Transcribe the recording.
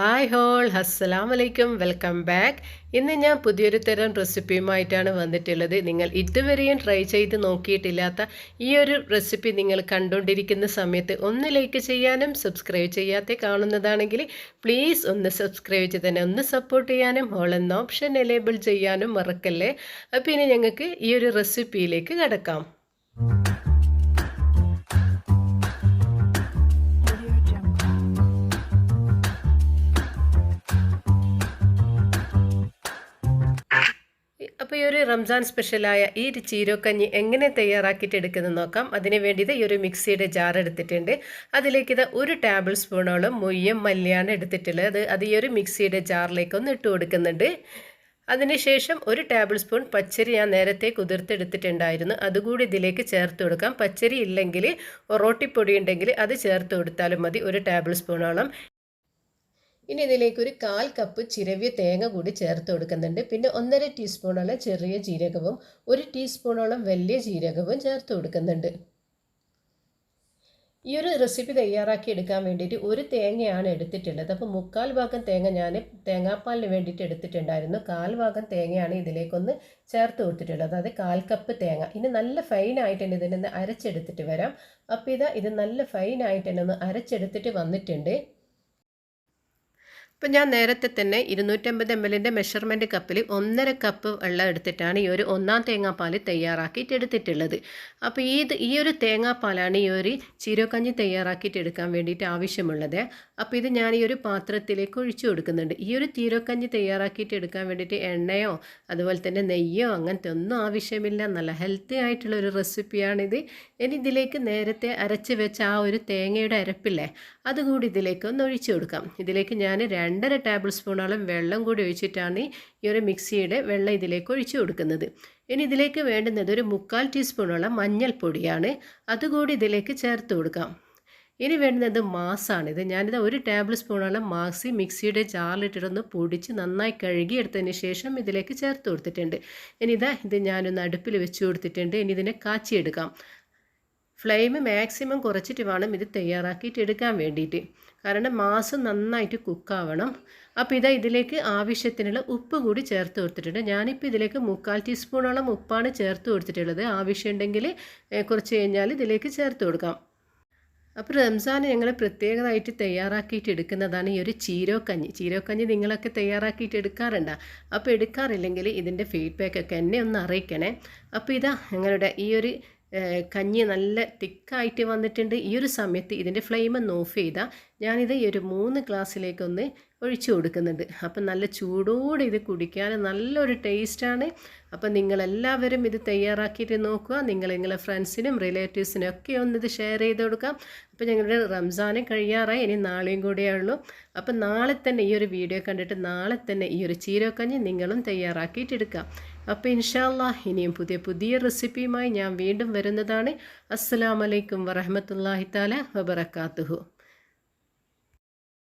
Hi whole അസ്സലാം വലൈക്കും welcome back ഇന്ന് ഞാൻ പുതിയൊരു തരം റെസിപ്പിയുമായിട്ടാണ് വന്നിട്ടുള്ളത്. നിങ്ങൾ ഇതുവരെയും ട്രൈ ചെയ്ത് നോക്കിയിട്ടില്ലാത്ത ഈ ഒരു റെസിപ്പി നിങ്ങൾ കണ്ടുകൊണ്ടിരിക്കുന്ന സമയത്ത് ഒന്ന് ലൈക്ക് ചെയ്യാനും സബ്സ്ക്രൈബ് ചെയ്യാത്ത കാണുന്നതാണെങ്കിൽ പ്ലീസ് ഒന്ന് സബ്സ്ക്രൈബ് ചെയ്ത് തന്നെ ഒന്ന് സപ്പോർട്ട് ചെയ്യാനും ഹോൾ എന്ന ഓപ്ഷൻ എനേബിൾ ചെയ്യാനും മറക്കല്ലേ? അപ്പോൾ ഇനി ഞങ്ങൾക്ക് ഈ ഒരു റെസിപ്പിയിലേക്ക് കിടക്കാം. അപ്പോൾ ഈ ഒരു റംസാൻ സ്പെഷ്യലായ ഈ ഒരു ചീരോക്കഞ്ഞി എങ്ങനെ തയ്യാറാക്കിയിട്ട് എടുക്കുന്നത് നോക്കാം. അതിന് വേണ്ടിയിട്ട് ഈ ഒരു മിക്സിയുടെ ജാർ എടുത്തിട്ടുണ്ട്. അതിലേക്ക് ഇത് ഒരു ടേബിൾ സ്പൂണോളം മുയ്യം മല്ലിയാണ് എടുത്തിട്ടുള്ളത്. അത് അത് ഈ ഒരു മിക്സിയുടെ ജാറിലേക്ക് ഒന്ന് ഇട്ട് കൊടുക്കുന്നുണ്ട്. അതിനുശേഷം ഒരു ടേബിൾ സ്പൂൺ പച്ചരി ഞാൻ നേരത്തെ കുതിർത്തെടുത്തിട്ടുണ്ടായിരുന്നു. അതുകൂടി ഇതിലേക്ക് ചേർത്ത് കൊടുക്കാം. പച്ചരി ഇല്ലെങ്കിൽ റോട്ടിപ്പൊടി ഉണ്ടെങ്കിൽ അത് ചേർത്ത് കൊടുത്താലും മതി. ഒരു ടേബിൾ സ്പൂണോളം ഇനി ഇതിലേക്ക് ഒരു കാൽ കപ്പ് ചിരവിയ തേങ്ങ കൂടി ചേർത്ത് കൊടുക്കുന്നുണ്ട്. പിന്നെ ഒന്നര ടീസ്പൂണോളം ചെറിയ ജീരകവും ഒരു ടീസ്പൂണോളം വലിയ ജീരകവും ചേർത്ത് കൊടുക്കുന്നുണ്ട്. ഈ ഒരു റെസിപ്പി തയ്യാറാക്കി എടുക്കാൻ വേണ്ടിയിട്ട് ഒരു തേങ്ങയാണ് എടുത്തിട്ടുള്ളത്. അപ്പോൾ മുക്കാൽ ഭാഗം തേങ്ങ ഞാൻ തേങ്ങാപ്പാലിന് വേണ്ടിയിട്ട് എടുത്തിട്ടുണ്ടായിരുന്നു. കാൽ ഭാഗം തേങ്ങയാണ് ഇതിലേക്കൊന്ന് ചേർത്ത് കൊടുത്തിട്ടുള്ളത്. അതായത് കാൽ കപ്പ് തേങ്ങ. ഇനി നല്ല ഫൈനായിട്ട് തന്നെ ഇതിനൊന്ന് അരച്ചെടുത്തിട്ട് വരാം. അപ്പോൾ ഇതാ ഇത് നല്ല ഫൈനായിട്ട് തന്നെ ഒന്ന് അരച്ചെടുത്തിട്ട് വന്നിട്ടുണ്ട്. ഇപ്പം ഞാൻ നേരത്തെ തന്നെ ഇരുന്നൂറ്റമ്പത് എം എല്ലിന്റെ മെഷർമെന്റ് കപ്പിൽ ഒന്നര കപ്പ് വെള്ളം എടുത്തിട്ടാണ് ഈ ഒരു ഒന്നാം തേങ്ങാപ്പാൽ തയ്യാറാക്കിയിട്ട് എടുത്തിട്ടുള്ളത്. അപ്പോൾ ഈ ഈ ഒരു തേങ്ങാപ്പാലാണ് ഈ ഒരു ചീരക്കഞ്ഞി തയ്യാറാക്കിയിട്ട് എടുക്കാൻ വേണ്ടിയിട്ട് ആവശ്യമുള്ളത്. അപ്പോൾ ഇത് ഞാൻ ഈ ഒരു പാത്രത്തിലേക്ക് ഒഴിച്ചു കൊടുക്കുന്നുണ്ട്. ഈ ഒരു ചീരക്കഞ്ഞി തയ്യാറാക്കിയിട്ട് എടുക്കാൻ വേണ്ടിയിട്ട് എണ്ണയോ അതുപോലെ തന്നെ നെയ്യോ അങ്ങനത്തെ ഒന്നും ആവശ്യമില്ല. നല്ല ഹെൽത്തി ആയിട്ടുള്ള ഒരു റെസിപ്പിയാണിത്. ഇനി ഇതിലേക്ക് നേരത്തെ അരച്ച് വെച്ച ആ ഒരു തേങ്ങയുടെ അരപ്പില്ലേ അതുകൂടി ഇതിലേക്ക് ഒന്ന് ഒഴിച്ചു കൊടുക്കാം. ഇതിലേക്ക് ഞാൻ രണ്ടര ടേബിൾ സ്പൂണോളം വെള്ളം കൂടി ഒഴിച്ചിട്ടാണ് ഈ ഒരു മിക്സിയുടെ വെള്ളം ഇതിലേക്ക് ഒഴിച്ചു കൊടുക്കുന്നത്. ഇനി ഇതിലേക്ക് വേണ്ടുന്നത് ഒരു മുക്കാൽ ടീസ്പൂണോളം മഞ്ഞൾപ്പൊടിയാണ്. അതുകൂടി ഇതിലേക്ക് ചേർത്ത് കൊടുക്കാം. ഇനി വേണ്ടുന്നത് മാസാണിത് ഞാനിത് ഒരു ടേബിൾ സ്പൂണോളം മാസി മിക്സിയുടെ ജാറിലിട്ടിട്ടൊന്ന് പൊടിച്ച് നന്നായി കഴുകി എടുത്തതിന് ശേഷം ഇതിലേക്ക് ചേർത്ത് കൊടുത്തിട്ടുണ്ട്. ഇനി ഇതാ ഇത് ഞാനൊന്ന് അടുപ്പിൽ വെച്ച് കൊടുത്തിട്ടുണ്ട്. ഇനി ഇതിനെ കാച്ചിയെടുക്കാം. ഫ്ലെയിം മാക്സിമം കുറച്ചിട്ട് വേണം ഇത് തയ്യാറാക്കിയിട്ട് എടുക്കാൻ വേണ്ടിയിട്ട്. കാരണം മാസ് നന്നായിട്ട് കുക്കാവണം അപ്പോൾ ഇതാ ഇതിലേക്ക് ആവശ്യത്തിനുള്ള ഉപ്പ് കൂടി ചേർത്ത് കൊടുത്തിട്ടുണ്ട്. ഞാനിപ്പോൾ ഇതിലേക്ക് മുക്കാൽ ടീസ്പൂണോളം ഉപ്പാണ് ചേർത്ത് കൊടുത്തിട്ടുള്ളത്. ആവശ്യമുണ്ടെങ്കിൽ കുറച്ച് കഴിഞ്ഞാൽ ഇതിലേക്ക് ചേർത്ത് കൊടുക്കാം. അപ്പോൾ റംസാൻ ഞങ്ങൾ പ്രത്യേകമായിട്ട് തയ്യാറാക്കിയിട്ട് എടുക്കുന്നതാണ് ഈ ഒരു ചീരോക്കഞ്ഞി. ചീരോക്കഞ്ഞി നിങ്ങളൊക്കെ തയ്യാറാക്കിയിട്ട് എടുക്കാറുണ്ടോ? അപ്പോൾ എടുക്കാറില്ലെങ്കിൽ ഇതിന്റെ ഫീഡ്ബാക്കൊക്കെ എന്നെ ഒന്ന് അറിയിക്കണേ. അപ്പോൾ ഇതാ ഞങ്ങളുടെ ഈ ഒരു കഞ്ഞി നല്ല തിക്കായിട്ട് വന്നിട്ടുണ്ട്. ഈ ഒരു സമയത്ത് ഇതിന്റെ ഫ്ലെയിം ഒന്ന് ഓഫ് ചെയ്താൽ ഞാനിത് ഈ ഒരു മൂന്ന് ഗ്ലാസ്സിലേക്കൊന്ന് ഒഴിച്ചു കൊടുക്കുന്നുണ്ട്. അപ്പം നല്ല ചൂടോടെ ഇത് കുടിക്കാൻ നല്ലൊരു ടേസ്റ്റാണ്. അപ്പം നിങ്ങളെല്ലാവരും ഇത് തയ്യാറാക്കിയിട്ട് നോക്കുക. നിങ്ങൾ നിങ്ങളെ ഫ്രണ്ട്സിനും റിലേറ്റീവ്സിനും ഒക്കെ ഒന്നിത് ഷെയർ ചെയ്ത് കൊടുക്കാം. അപ്പം ഞങ്ങളുടെ റംസാനെ കഴിയാറായി. ഇനി നാളെയും കൂടിയേ ഉള്ളൂ. അപ്പം നാളെ തന്നെ ഈ ഒരു വീഡിയോ കണ്ടിട്ട് നാളെ തന്നെ ഈ ഒരു ചീരക്കഞ്ഞ് നിങ്ങളും തയ്യാറാക്കിയിട്ടെടുക്കാം അപ്പോൾ ഇൻഷാല്ല ഇനിയും പുതിയ പുതിയ റെസിപ്പിയുമായി ഞാൻ വീണ്ടും വരുന്നതാണ്. അസ്സാം വലൈക്കും വറഹമത്തല്ലാഹി താല വബർക്കാത്തുഹു